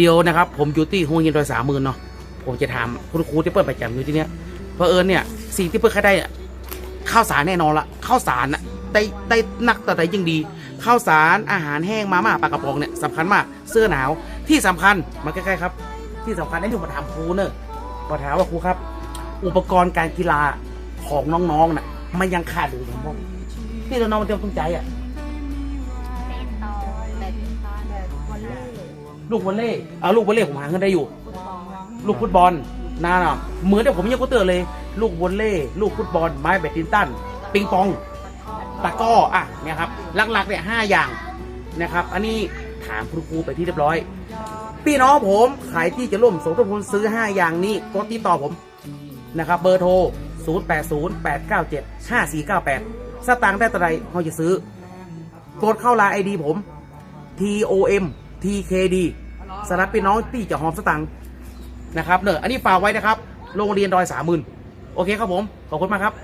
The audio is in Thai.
เดียวนะครับ ผมอยู่ที่หัวหินดอยสามหมื่นเนาะผมจะถามคุณครูที่เปิดประจำอยู่ที่เนี้ยเพอเอิญเนี่ยสิ่งที่เพิ่งได้ข้าวสารแน่นอนละข้าวสารอะได้ได้นักแต่ใดยิ่งดีข้าวสารอาหารแห้งมาม่าปลากระป๋องเนี่ยสำคัญมากเสื้อหนาวที่สำคัญมาใกล้ๆครับ ที่สำคัญนี่ผมมาถามครูเนอะมาถามว่าครูครับ อุปกรณ์การกีฬาของน้องๆน่ะมันยังขาดอยู่ผมบอกที่เราน้องมันเตรียมตั้งใจอะ ลูกวอลเล่เอาลูกวอลเล่ผมหาเงินได้อยู่ ลูกฟุตบอลนานาะเหมือนที่ผมยังกูเตือนเลย ลูกวอลเล่ลูกฟุตบอลไม้แบดมินตันปิงปองตะก้ออะเนี่ยครับหลักๆเนี่ยห้าอย่างนะครับ อันนี้ถามคุณครูไปที่เรียบร้อย พี่น้องผมขายที่จะร่วมสมทบทุนซื้อ 5 อย่างนี้กดติดต่อผมนะครับ เบอร์โทร 0808975498 สตางค์ได้ตะไดเขาจะซื้อ กดเข้าไลน์ไอดีผม TOM TKD สำหรับพี่น้องที่จะหอมสตังค์นะครับเนอะอันนี้ฝากไว้นะครับ โรงเรียนดอยสามหมื่นโอเคครับผม ขอบคุณมากครับ